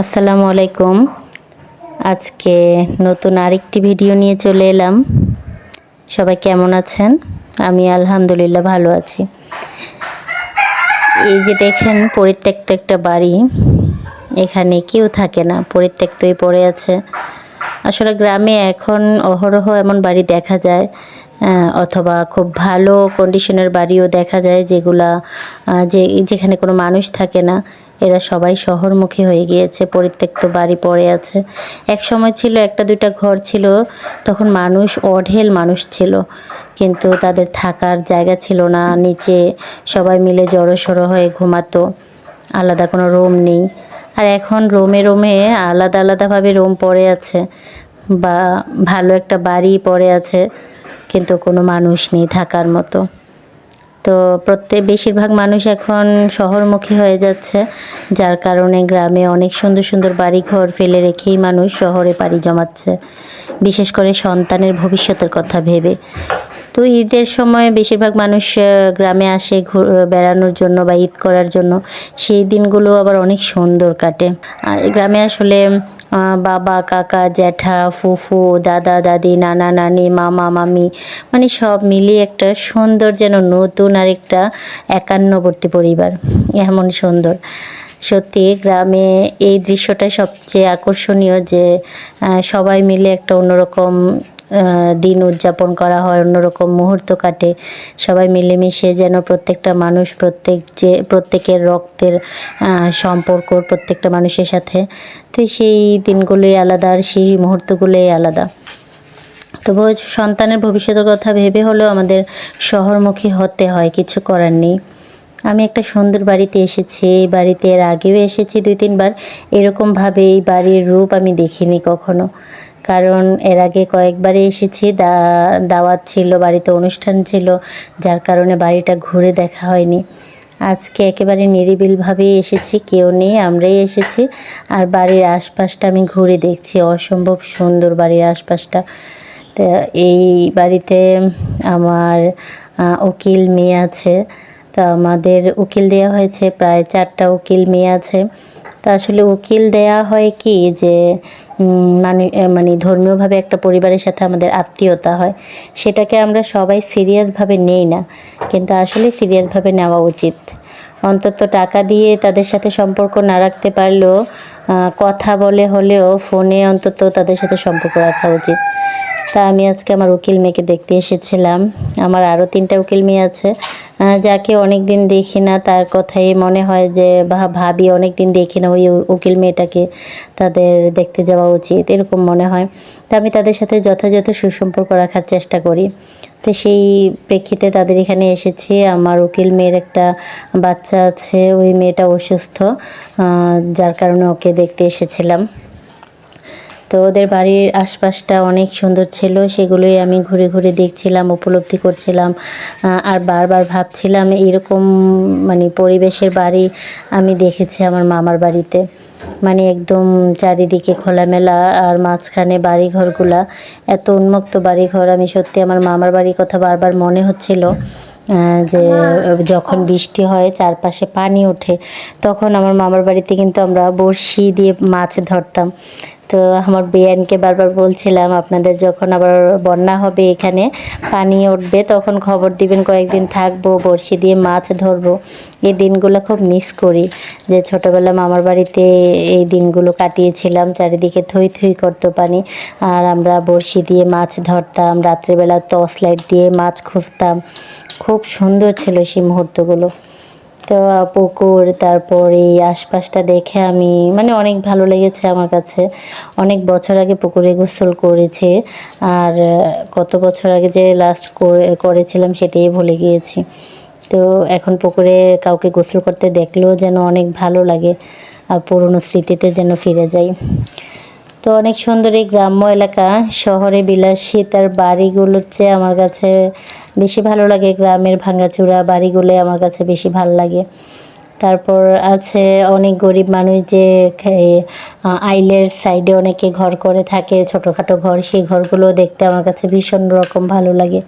আসসালামু আলাইকুম। আজকে নতুন আরেকটি ভিডিও নিয়ে চলে এলাম। সবাই কেমন আছেন? আমি আলহামদুলিল্লাহ ভালো আছি। এই যে দেখেন, পরিত্যক্ত একটা বাড়ি। এখানে কেউ থাকে না, পরিত্যক্তই পড়ে আছে। আসলে গ্রামে এখন অহরহ এমন বাড়ি দেখা যায় অথবা খুব ভালো কন্ডিশনের বাড়িও দেখা যায় যেগুলা যে, যেখানে কোনো মানুষ থাকে না। এরা সবাই শহরমুখী হয়ে গিয়েছে, পরিত্যক্ত বাড়ি পড়ে আছে। এক সময় ছিল একটা দুইটা ঘর ছিল, তখন মানুষ, অঢেল মানুষ ছিল। কিন্তু তাদের থাকার জায়গা ছিল না, নিচে সবাই মিলে জড়ো সড়ো হয়ে ঘুমাতো। আলাদা কোনো রুম নেই। আর এখন রোমে রোমে আলাদা আলাদাভাবে রুম পড়ে আছে বা ভালো একটা বাড়ি পড়ে আছে, কিন্তু কোনো মানুষ নেই থাকার মতো। তো প্রত্যেক, বেশিরভাগ মানুষ এখন শহরমুখী হয়ে যাচ্ছে, যার কারণে গ্রামে অনেক সুন্দর সুন্দর বাড়ি ঘর ফেলে রেখেই মানুষ শহরে পাড়ি জমাচ্ছে, বিশেষ করে সন্তানের ভবিষ্যতের কথা ভেবে। তো ঈদের সময় বেশিরভাগ মানুষ গ্রামে আসে বেড়ানোর জন্য বা ঈদ করার জন্য, সেই দিনগুলো আবার অনেক সুন্দর কাটে। আর গ্রামে আসলে বাবা, কাকা, জ্যাঠা, ফুফু, দাদা, দাদি, নানা, নানি, মামা, মামি মানে সব মিলিয়ে একটা সুন্দর যেন নতুন আর একটা একান্নবর্তী পরিবার। এমন সুন্দর। সত্যি গ্রামে এই দৃশ্যটা সবচেয়ে আকর্ষণীয় যে সবাই মিলে একটা অন্যরকম দিন উদযাপন করা হয়, অন্যরকম মুহূর্ত কাটে। সবাই মিলেমিশে যেন প্রত্যেকটা মানুষ প্রত্যেক যে, প্রত্যেকের রক্তের সম্পর্ক প্রত্যেকটা মানুষের সাথে। তো সেই দিনগুলোই আলাদা আর সেই মুহূর্তগুলোই আলাদা। তবু সন্তানের ভবিষ্যতের কথা ভেবে হলেও আমাদের শহরমুখী হতে হয়, কিছু করার নেই। আমি একটা সুন্দর বাড়িতে এসেছি, এই বাড়িতে এর আগেও এসেছি দুই তিনবার। এরকমভাবে এই বাড়ির রূপ আমি দেখিনি কখনো। কারণ এর আগে কয়েকবারই এসেছি, দা, দাওয়াত ছিল, বাড়িতে অনুষ্ঠান ছিল, যার কারণে বাড়িটা ঘুরে দেখা হয়নি। আজকে একেবারে নিরিবিলভাবেই এসেছি, কেউ নেই, আমরাই এসেছি। আর বাড়ির আশপাশটা আমি ঘুরে দেখছি, অসম্ভব সুন্দর বাড়ির আশপাশটা। তো এই বাড়িতে আমার উকিল মেয়ে আছে। তা আমাদের উকিল দেওয়া হয়েছে, প্রায় চারটা উকিল মেয়ে আছে। তা আসলে উকিল দেয়া হয় কি যে মানে মানে ধর্মীয়ভাবে একটা পরিবারের সাথে আমাদের আত্মীয়তা হয়, সেটাকে আমরা সবাই সিরিয়াসভাবে নেই না, কিন্তু আসলে সিরিয়াসভাবে নেওয়া উচিত। অন্তত টাকা দিয়ে তাদের সাথে সম্পর্ক না রাখতে পারলেও কথা বলে হলেও ফোনে অন্তত তাদের সাথে সম্পর্ক রাখা উচিত। তা আমি আজকে আমার উকিল মেয়েকে দেখতে এসেছিলাম। আমার আরও তিনটা উকিল মেয়ে আছে। যাকে অনেক দিন দেখি না, তার কথাই মনে হয় যে ভাবি অনেক দিন দেখি না ওই উকিল মেয়েটাকে, তাদের দেখতে যাওয়া উচিত, এরকম মনে হয়। তা আমি তাদের সাথে যথাযথ সুসম্পর্ক রাখার চেষ্টা করি। তো সেই প্রেক্ষিতে তাদের এখানে এসেছি। আমার উকিল মেয়ের একটা বাচ্চা আছে, ওই মেয়েটা অসুস্থ যার কারণে ওকে দেখতে এসেছিলাম। তো ওদের বাড়ির আশপাশটা অনেক সুন্দর ছিল, সেগুলোই আমি ঘুরে ঘুরে দেখছিলাম, উপলব্ধি করছিলাম আর বারবার ভাবছিলাম এরকম মানে পরিবেশের বাড়ি আমি দেখেছি আমার মামার বাড়িতে। মানে একদম চারিদিকে খোলামেলা আর মাঝখানে বাড়িঘরগুলা। এত উন্মুক্ত বাড়িঘর, আমি সত্যি আমার মামার বাড়ির কথা বারবার মনে হচ্ছিল। যে যখন বৃষ্টি হয়, চারপাশে পানি ওঠে, তখন আমার মামার বাড়িতে কিন্তু আমরা বড়শি দিয়ে মাছ ধরতাম। তো আমার বেয়ানকে বারবার বলছিলাম, আপনাদের যখন আবার বন্যা হবে এখানে পানি উঠবে, তখন খবর দিবেন, কয়েকদিন থাকব, বড়শি দিয়ে মাছ ধরবো। এই দিনগুলো খুব মিস করি, যে ছোটোবেলা মামার বাড়িতে এই দিনগুলো কাটিয়েছিলাম, চারিদিকে থই থই করতো পানি, আর আমরা বড়শি দিয়ে মাছ ধরতাম, রাত্রেবেলা টর্চ লাইট দিয়ে মাছ খুঁজতাম। খুব সুন্দর ছিল সেই মুহূর্তগুলো। তো পুকুর, তারপর এই আশপাশটা দেখে আমি মানে অনেক ভালো লেগেছে আমার কাছে। অনেক বছর আগে পুকুরে গোসল করেছে, আর কত বছর আগে যে লাস্ট করেছিলাম সেটাই ভুলে গিয়েছি। তো, এখন পুকুরে কাউকে গোসল করতে দেখলেও যেন অনেক ভালো লাগে, আর পুরনো স্মৃতিতে যেন ফিরে যাই। তো, অনেক সুন্দর এই গ্রাম্য এলাকা, শহরে বিলাসিতার বাড়িগুলোর চেয়ে আমার কাছে বেশি ভালো লাগে গ্রামের ভাঙাচুরা বাড়িগুলো আমার কাছে বেশি ভালো লাগে। তারপর আছে অনেক গরিব মানুষ যে আইলের সাইডে অনেকে ঘর করে থাকে, ছোটোখাটো ঘর, সেই ঘরগুলো দেখতে আমার কাছে ভীষণ রকম ভালো লাগে।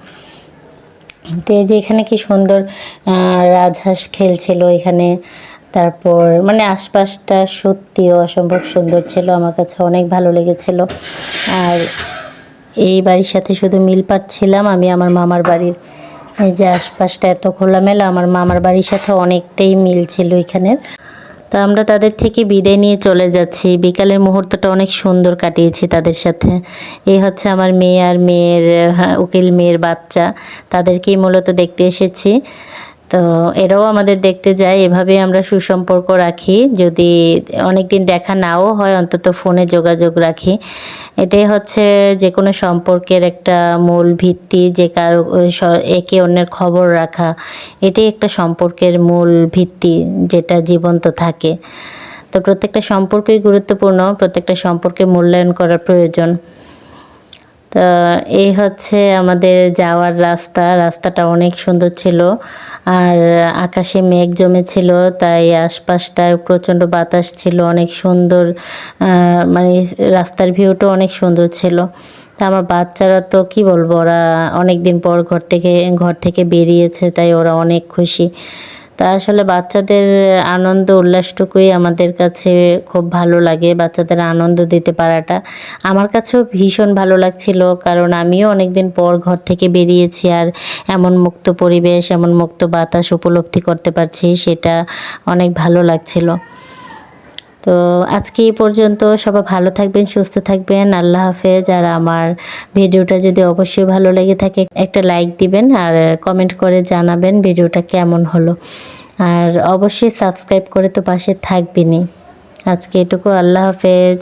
তো এই যে এখানে কি সুন্দর রাজহাঁস খেলছিল এখানে। তারপর মানে আশপাশটা সত্যি অসম্ভব সুন্দর ছিল, আমার কাছে অনেক ভালো লেগেছিল। আর এই বাড়ির সাথে শুধু মিল পাচ্ছিলাম আমি আমার মামার বাড়ির। এই যে আশপাশটা এত খোলামেলা আমার মামার বাড়ির সাথে অনেকটাই মিল ছিল এখানের তো আমরা তাদের থেকে বিদায় নিয়ে চলে যাচ্ছি। বিকালের মুহূর্তটা অনেক সুন্দর কাটিয়েছি তাদের সাথে। এই হচ্ছে আমার মেয়ে আর মেয়ের হ্যাঁ, উকিল মেয়ের বাচ্চা। তাদেরকেই মূলত দেখতে এসেছি। তো এরাও আমাদের দেখতে যায় এভাবে আমরা সুসম্পর্ক রাখি। যদি অনেক দিন দেখা নাও হয়, অন্তত ফোনে যোগাযোগ রাখি। এটাই হচ্ছে যে কোনো সম্পর্কের একটা মূল ভিত্তি, যে কারও একে অন্যের খবর রাখা। এটাই একটা সম্পর্কের মূল ভিত্তি, যেটা জীবন্ত থাকে। তো প্রত্যেকটা সম্পর্কই গুরুত্বপূর্ণ, প্রত্যেকটা সম্পর্কে মূল্যায়ন করা প্রয়োজন। তা এই হচ্ছে আমাদের যাওয়ার রাস্তা। রাস্তাটা অনেক সুন্দর ছিল। আর আকাশে মেঘ জমেছিল, তাই আশপাশটায় প্রচণ্ড বাতাস ছিল, অনেক সুন্দর মানে রাস্তার ভিউটা অনেক সুন্দর ছিল। তা আমার বাচ্চারা তো কি বলব, ওরা অনেক দিন পর ঘর থেকে ঘর থেকে বেরিয়েছে, তাই ওরা অনেক খুশি। তা আসলে বাচ্চাদের আনন্দ, উল্লাসটুকুই আমাদের কাছে খুব ভালো লাগে বাচ্চাদের আনন্দ দিতে পারাটা। আমার কাছেও ভীষণ ভালো লাগছিল কারণ আমিও অনেকদিন পর ঘর থেকে বেরিয়েছি আর এমন মুক্ত পরিবেশ, এমন মুক্ত বাতাস উপলব্ধি করতে পারছি সেটা অনেক ভালো লাগছিল। তো আজকে এই পর্যন্ত সবাই ভালো থাকবেন, সুস্থ থাকবেন। আল্লাহ হাফেজ। আর আমার ভিডিওটা যদি অবশ্যই ভালো লেগে থাকে, একটা লাইক দিবেন আর কমেন্ট করে জানাবেন ভিডিওটা কেমন হলো। আর অবশ্যই সাবস্ক্রাইব করে তো পাশে থাকবেনই। আজকে এটুকু। আল্লাহ হাফেজ।